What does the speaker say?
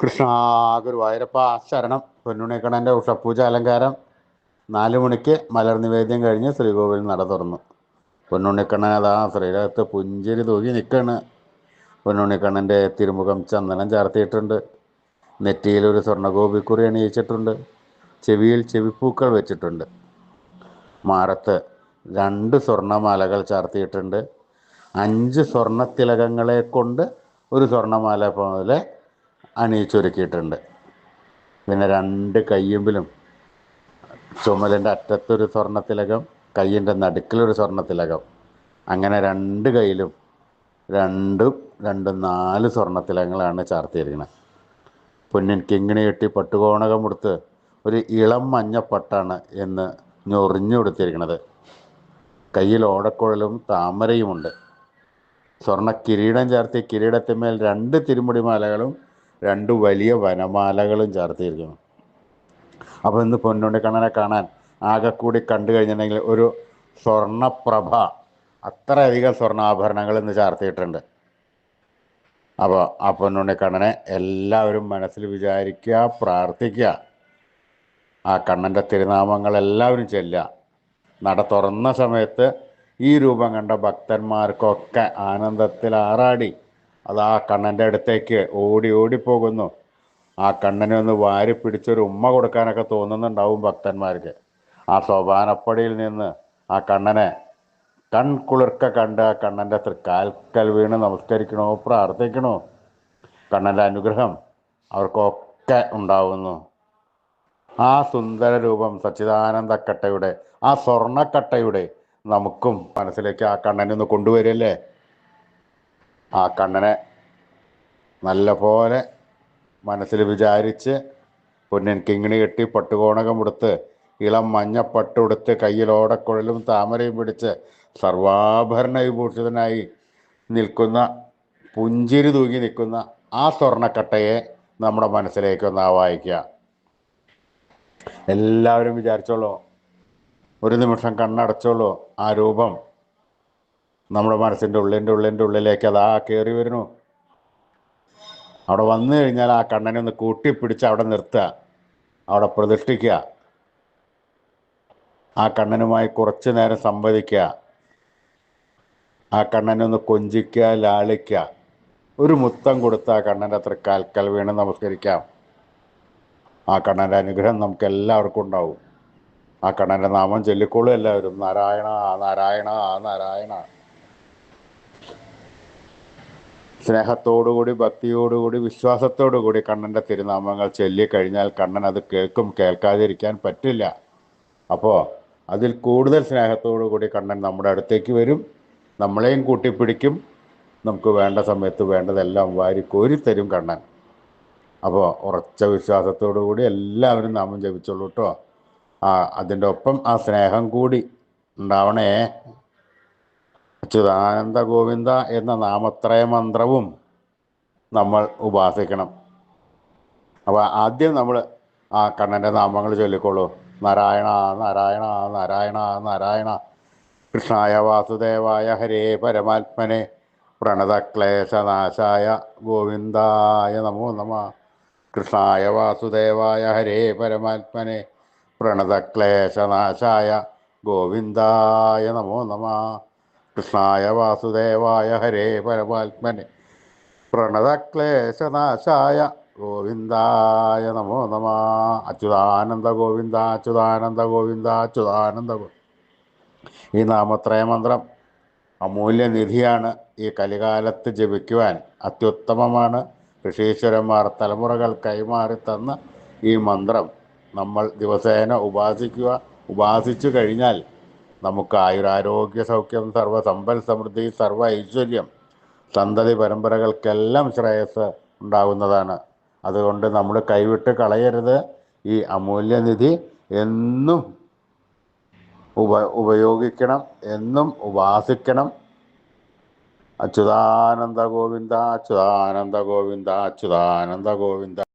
കൃഷ്ണ ഗുരുവായൂരപ്പ ശരണം. പൊന്നുണിക്കണന്റെ ഉഷപ്പൂജ അലങ്കാരം നാല് മണിക്ക് മലർ നിവേദ്യം കഴിഞ്ഞ് ശ്രീകോവിൽ നട തുറന്നു. പൊന്നുണിക്കണ്ണൻ അതാ ശ്രീരകത്ത് പുഞ്ചിരി തൂകി നിൽക്കാണ് പൊന്നുണിക്കണ്ണന്റെ തിരുമുഖം ചന്ദനം ചാർത്തിയിട്ടുണ്ട്. നെറ്റിയിൽ ഒരു സ്വർണഗോപിക്കുറി അണിയിച്ചിട്ടുണ്ട്. ചെവിയിൽ ചെവിപ്പൂക്കൾ വെച്ചിട്ടുണ്ട്. മാറത്ത് രണ്ട് സ്വർണമാലകൾ ചാർത്തിയിട്ടുണ്ട്. അഞ്ച് സ്വർണ തിലകങ്ങളെ കൊണ്ട് ഒരു സ്വർണമാല പോലെ അണിയിച്ചൊരുക്കിയിട്ടുണ്ട്. പിന്നെ രണ്ട് കയ്യുമ്പിലും ചുമലിന്റെ അറ്റത്തൊരു സ്വർണത്തിലകം കയ്യിന്റെ നടുക്കിലൊരു സ്വർണത്തിലകം അങ്ങനെ രണ്ട് കയ്യിലും രണ്ടും രണ്ടും നാല് സ്വർണത്തിലകങ്ങളാണ് ചാർത്തിയിരിക്കുന്നത് പൊന്നിൻ കിങ്ങിണി കെട്ടി പട്ടുകോണകം കൊടുത്ത് ഒരു ഇളം മഞ്ഞപ്പട്ടാണ് എന്ന് ഞൊറിഞ്ഞു കൊടുത്തിരിക്കുന്നത് കയ്യിൽ ഓടക്കുഴലും താമരയുമുണ്ട്. സ്വർണ കിരീടം ചാർത്തി കിരീടത്തിന്മേൽ രണ്ട് തിരുമുടി മാലകളും രണ്ട് വലിയ വനമാലകളും ചേർത്തിയിരിക്കുന്നു അപ്പോൾ ഇന്ന് പൊന്നുണ്ണിക്കണ്ണനെ കാണാൻ ആകെ കൂടി കണ്ടു കഴിഞ്ഞിട്ടുണ്ടെങ്കിൽ ഒരു സ്വർണപ്രഭ അത്രയധികം സ്വർണാഭരണങ്ങൾ ഇന്ന് ചാർത്തിയിട്ടുണ്ട്. അപ്പോൾ ആ പൊന്നുണ്ണിക്കണ്ണനെ എല്ലാവരും മനസ്സിൽ വിചാരിക്കുക പ്രാർത്ഥിക്കുക. ആ കണ്ണന്റെ തിരുനാമങ്ങൾ എല്ലാവരും ചെല്ലുക. നട തുറന്ന സമയത്ത് ഈ രൂപം കണ്ട ഭക്തന്മാർക്കൊക്കെ ആനന്ദത്തിൽ ആറാടി. അത് ആ കണ്ണന്റെ അടുത്തേക്ക് ഓടി ഓടി പോകുന്നു. ആ കണ്ണനെ ഒന്ന് വാരി പിടിച്ചൊരു ഉമ്മ കൊടുക്കാനൊക്കെ തോന്നുന്നുണ്ടാവും ഭക്തന്മാർക്ക്. ആ സോപാനപ്പടിയിൽ നിന്ന് ആ കണ്ണനെ കൺകുളിർക്ക കണ്ട് ആ കണ്ണന്റെ തൃക്കാൽക്കൽ വീണ് നമസ്കരിക്കണോ പ്രാർത്ഥിക്കണോ? കണ്ണന്റെ അനുഗ്രഹം അവർക്കൊക്കെ ഉണ്ടാവുന്നു. ആ സുന്ദര രൂപം സച്ചിദാനന്ദക്കട്ടയുടെ ആ സ്വർണക്കട്ടയുടെ നമുക്കും മനസ്സിലേക്ക് ആ കണ്ണനെ ഒന്ന് കൊണ്ടുവരില്ലേ? ആ കണ്ണനെ നല്ല പോലെ മനസ്സിൽ വിചാരിച്ച് പൊന്നിൻ കിങ്ങിണി കെട്ടി പട്ടുകോണകം ഉടുത്ത് ഇളം മഞ്ഞ മഞ്ഞപ്പട്ടുടുത്ത് കയ്യിൽ ഓടക്കുഴലും താമരയും പിടിച്ച് സർവാഭരണ വിഭൂഷിതനായി നിൽക്കുന്ന പുഞ്ചിരി തൂങ്ങി നിൽക്കുന്ന ആ സ്വർണക്കട്ടയെ നമ്മുടെ മനസ്സിലേക്ക് ആവാഹിക്കുക. എല്ലാവരും വിചാരിച്ചോളൂ ഒരു നിമിഷം കണ്ണടച്ചോളൂ ആ രൂപം. നമ്മുടെ മനസ്സിന്റെ ഉള്ളിന്റെ ഉള്ളിന്റെ ഉള്ളിലേക്ക് ആ കയറി വരുന്നു. അവിടെ വന്നു കഴിഞ്ഞാൽ ആ കണ്ണനെ ഒന്ന് കൂട്ടിപ്പിടിച്ച് അവിടെ നിർത്തുക. അവിടെ പ്രതിഷ്ഠിക്കുക. ആ കണ്ണനുമായി കുറച്ചു നേരം സംവദിക്കുക. ആ കണ്ണനെ ഒന്ന് കൊഞ്ചിക്കുക ലാളിക്കുക. ഒരു മുത്തം കൊടുത്ത് ആ കണ്ണന്റെ അത്ര കാൽക്കൽ വീണ് നമസ്കരിക്കാം. ആ കണ്ണന്റെ അനുഗ്രഹം നമുക്ക് എല്ലാവർക്കും ഉണ്ടാവും. ആ കണ്ണന്റെ നാമം ചൊല്ലിക്കോളും എല്ലാവരും. നാരായണ നാരായണ നാരായണ. സ്നേഹത്തോടുകൂടി ഭക്തിയോടുകൂടി വിശ്വാസത്തോടുകൂടി കണ്ണന്റെ തിരുനാമങ്ങൾ ചൊല്ലിക്കഴിഞ്ഞാൽ കണ്ണൻ അത് കേൾക്കും കേൾക്കാതിരിക്കാൻ പറ്റില്ല. അപ്പോൾ അതിൽ കൂടുതൽ സ്നേഹത്തോടുകൂടി കണ്ണൻ നമ്മുടെ അടുത്തേക്ക് വരും. നമ്മളെയും കൂട്ടിപ്പിടിക്കും. നമുക്ക് വേണ്ട സമയത്ത് വേണ്ടതെല്ലാം വാരി കോരിത്തരും കണ്ണൻ. അപ്പോൾ ഉറച്ച വിശ്വാസത്തോടു കൂടി എല്ലാവരും നാമം ജപിച്ചോളൂ കേട്ടോ ആ അതിന്റെ ഒപ്പം ആ സ്നേഹം കൂടി ഉണ്ടാവണേ. അച്യുതാനന്ദ ഗോവിന്ദ എന്ന നാമത്രയ മന്ത്രവും നമ്മൾ ഉപാസിക്കണം. അപ്പോൾ ആദ്യം നമ്മൾ ആ കണ്ണന്റെ നാമങ്ങൾ ചൊല്ലിക്കോളൂ നാരായണ നാരായണ നാരായണ നാരായണ. കൃഷ്ണായ വാസുദേവായ ഹരേ പരമാത്മനെ. പ്രണതക്ലേശനാശായ ഗോവിന്ദായ നമോ നമ. കൃഷ്ണായ വാസുദേവായ ഹരേ പരമാത്മനെ. പ്രണതക്ലേശനാശായ ഗോവിന്ദായ നമോ നമ. കൃഷ്ണായ വാസുദേവായ ഹരേ പരമാത്മനെ. പ്രണതക്ലേശനാശായ ഗോവിന്ദായ നമോ നമ. അച്യുതാനന്ദ ഗോവിന്ദ അച്യുതാനന്ദ ഗോവിന്ദ അച്യുതാനന്ദ ഈ നാമത്രയ മന്ത്രം അമൂല്യനിധിയാണ് ഈ കലികാലത്ത് ജപിക്കുവാൻ അത്യുത്തമമാണ്. ഋഷീശ്വരന്മാർ തലമുറകൾ കൈമാറി തന്ന ഈ മന്ത്രം നമ്മൾ ദിവസേന ഉപാസിക്കുക ഉപാസിച്ചു കഴിഞ്ഞാൽ നമുക്ക് ആയുരാരോഗ്യ സൗഖ്യം സർവ സമ്പൽ സമൃദ്ധി സർവ ഐശ്വര്യം സന്തതി പരമ്പരകൾക്കെല്ലാം ശ്രേയസ് ഉണ്ടാകുന്നതാണ്. അതുകൊണ്ട് നമ്മൾ കൈവിട്ട് കളയരുത്. ഈ അമൂല്യനിധി എന്നും ഉപ ഉപയോഗിക്കണം എന്നും ഉപാസിക്കണം. അച്യുതാനന്ദ ഗോവിന്ദ അച്യുതാനന്ദ ഗോവിന്ദ അച്യുതാനന്ദ ഗോവിന്ദ.